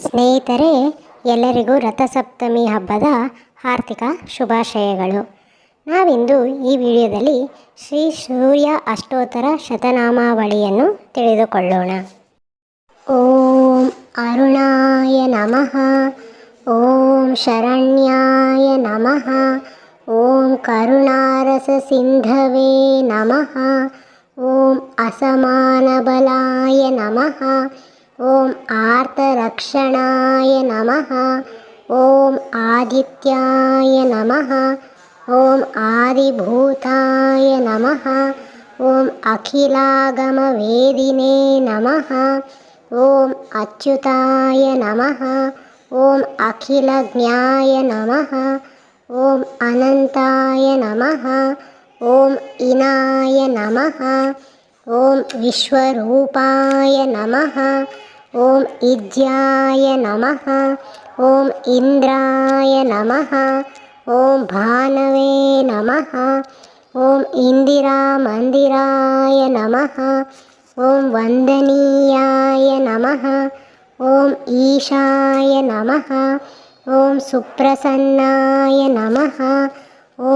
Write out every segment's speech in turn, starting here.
ಸ್ನೇಹಿತರೆ, ಎಲ್ಲರಿಗೂ ರಥಸಪ್ತಮಿ ಹಬ್ಬದ ಆರ್ಥಿಕ ಶುಭಾಶಯಗಳು. ನಾವಿಂದು ಈ ವಿಡಿಯೋದಲ್ಲಿ ಶ್ರೀ ಸೂರ್ಯ ಅಷ್ಟೋತ್ತರ ಶತನಾಮಾವಳಿಯನ್ನು ತಿಳಿದುಕೊಳ್ಳೋಣ. ಓಂ ಅರುಣಾಯ ನಮಃ. ಓಂ ಶರಣ್ಯಾಯ ನಮಃ. ಓಂ ಕರುಣಾರಸ ಸಿಂಧವೇ ನಮಃ. ಓಂ ಅಸಮಾನಬಲಾಯ ನಮಃ. ॐ आर्तरक्षणाय नमः। ॐ आदित्याय नमः। ॐ आदिभूताय नमः। ॐ अखिलागमवेदिने नमः। ॐ अच्युताय नमः। ॐ अखिलज्ञाय नमः। ॐ अनन्ताय नमः। ॐ इनाय नमः। ॐ विश्वरूपाय नमः ॐ इद्याय नमः ॐ इन्द्राय नमः ॐ भानवे नमः ॐ इन्दिरामन्दिराय नमः ॐ वन्दनीयाय नमः ॐ ईशाय नमः ॐ सुप्रसन्नाय नमः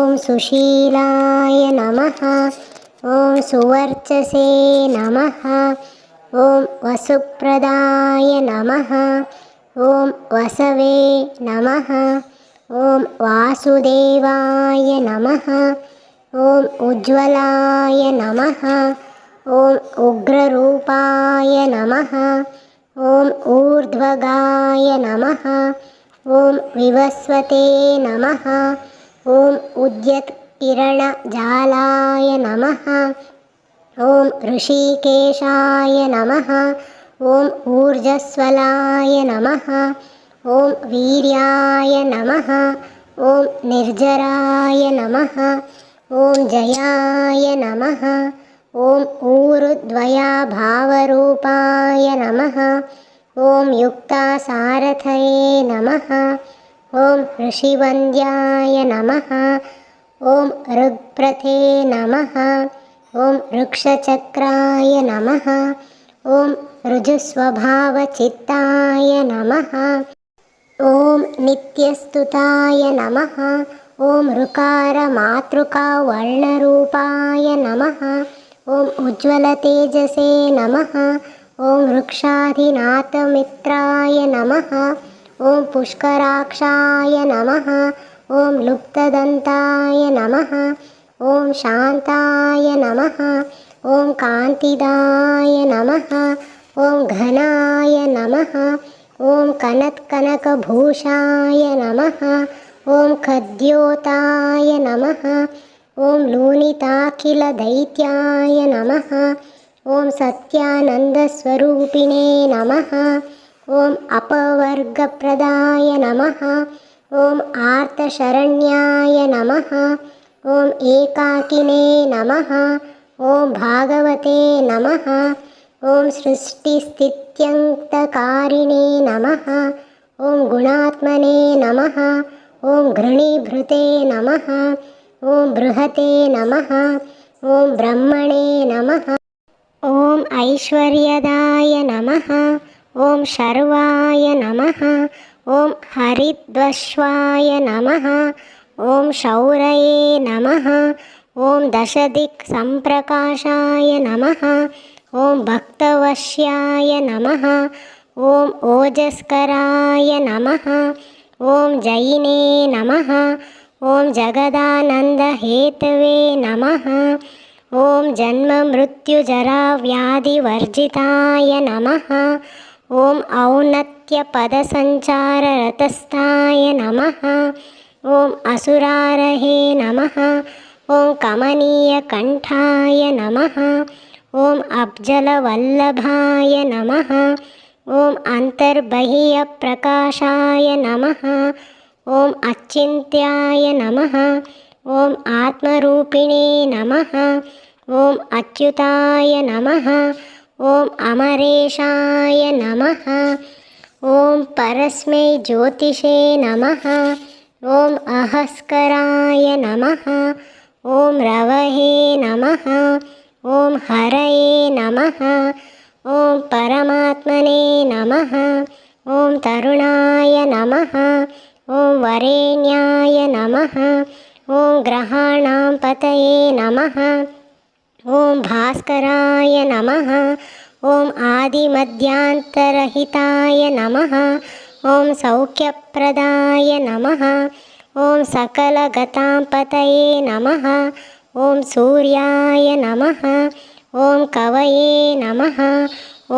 ॐ सुशीलाय नमः ఓం సువర్చసే నమ. ఓం వసుప్రదాయ నమ. ఓం వసవే నమ. ఓం వాసుదేవాయ నమ. ఓం ఉజ్వలాయ నమ. ఓం ఉగ్రరూపాయ నమ. ఓం ఊర్ధ్వగాయ నమ. ఓం వివస్వతే నమ. ఓం ఉద్యత్ किरणजालाय नमः ॐ ऋषिकेशाय नमः ॐ ऊर्जस्वलाय नमः ॐ वीर्याय नमः ॐ निर्जराय नमः ॐ जयाय नमः ॐ ऊरुद्वयाभावरूपाय नमः ॐ युक्तासारथये नमः ॐ ऋषिवन्द्याय नमः ॐ ऋग्प्रथे नमः ॐ वृक्षचक्राय नमः ॐ ऋजुस्वभावचित्ताय नमः ॐ नित्यस्तुताय नमः ॐ ऋकारमातृकावर्णरूपाय नमः ॐ उज्ज्वलतेजसे नमः ॐ वृक्षाधिनाथमित्राय नमः ॐ पुष्कराक्षाय नमः ॐ लुप्तदन्ताय नमः। ॐ शान्ताय नमः। ॐ कान्तिदाय नमः। ॐ घनाय नमः। ॐ कनत्कनकभूषाय नमः। ॐ खद्योताय नमः। ॐ लूनिताखिलदैत्याय नमः। ॐ सत्यानन्दस्वरूपिणे नमः। ॐ अपवर्गप्रदाय नमः। ॐ आर्तशरण्याय नमः। ॐ एकाकिने नमः। ॐ भागवते नमः। ॐ सृष्टिस्थित्यन्तकारिणे नमः। ॐ गुणात्मने नमः। ॐ घृणीभृते नमः। ॐ बृहते नमः। ॐ ब्रह्मणे नमः। ॐ ऐश्वर्यदाय नमः। ॐ शर्वाय नमः। ॐ हरिद्वश्वाय नमः। ॐ शौरये नमः। ॐ दशदिक्सम्प्रकाशाय नमः। ॐ भक्तवश्याय नमः। ॐ ओजस्कराय नमः। ॐ जैने नमः। ॐ जगदानन्दहेतवे नमः। ॐ जन्ममृत्युजराव्याधिवर्जिताय नमः। ॐ औन्नत्यपदसञ्चाररतस्थाय नमः। ॐ असुरारहे नमः। ॐ कमनीयकण्ठाय नमः। ॐ अब्जलवल्लभाय नमः। ॐ अन्तर्बहिःप्रकाशाय नमः। ॐ अचिन्त्याय नमः। ॐ आत्मरूपिणे नमः। ॐ अच्युताय नमः। ॐ अमरेशाय नमः। ॐ परस्मै ज्योतिषे नमः। ॐ अहस्कराय नमः। ॐ रवहे नमः। ॐ हरये नमः। ॐ परमात्मने नमः। ॐ तरुणाय नमः। ॐ वरेण्याय नमः। ॐ ग्रहाणां पतये नमः। ॐ भास्कराय नमः ॐ आदिमध्यान्तरहिताय नमः ॐ सौख्यप्रदाय नमः ॐ सकलगतां पतये नमः ॐ सूर्याय नमः ॐ कवये नमः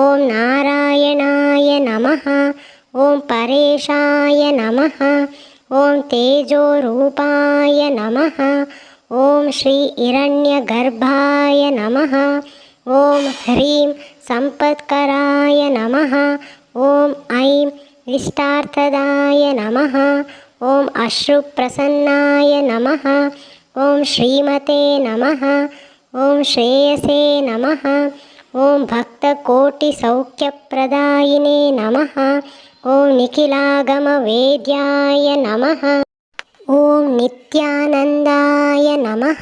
ॐ नारायणाय नमः ॐ परेशाय नमः ॐ तेजोरूपाय नमः ॐ श्री हिरण्यगर्भाय नमः ॐ ह्रीं सम्पत्कराय नमः ॐ ऐं इष्टार्थदाय नमः ॐ अश्रुप्रसन्नाय नमः ॐ श्रीमते नमः ॐ श्रेयसे नमः ॐ भक्तकोटिसौख्यप्रदायिने नमः ಓಂ ನಿತ್ಯಾನಂದಾಯ ನಮಃ.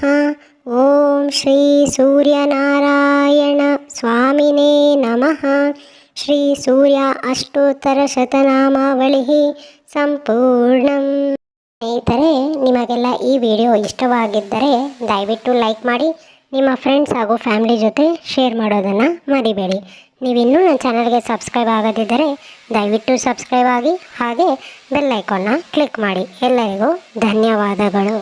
ಓಂ ಶ್ರೀ ಸೂರ್ಯನಾರಾಯಣ ಸ್ವಾಮಿನೇ ನಮಃ. ಶ್ರೀ ಸೂರ್ಯ ಅಷ್ಟೋತ್ತರ ಶತನಾಮಾವಳಿ ಸಂಪೂರ್ಣ. ಸ್ನೇಹಿತರೆ, ನಿಮಗೆಲ್ಲ ಈ ವಿಡಿಯೋ ಇಷ್ಟವಾಗಿದ್ದರೆ ದಯವಿಟ್ಟು ಲೈಕ್ ಮಾಡಿ, ನಿಮ್ಮ ಫ್ರೆಂಡ್ಸ್ ಹಾಗೂ ಫ್ಯಾಮಿಲಿ ಜೊತೆ ಶೇರ್ ಮಾಡೋದನ್ನು ಮರಿಬೇಡಿ. ನೀವಿನ್ನೂ ನನ್ನ ಚಾನಲ್ಗೆ ಸಬ್ಸ್ಕ್ರೈಬ್ ಆಗದಿದ್ದರೆ ದಯವಿಟ್ಟು ಸಬ್ಸ್ಕ್ರೈಬ್ ಆಗಿ ಹಾಗೆ ಬೆಲ್ ಐಕಾನ್ನ ಕ್ಲಿಕ್ ಮಾಡಿ. ಎಲ್ಲರಿಗೂ ಧನ್ಯವಾದಗಳು.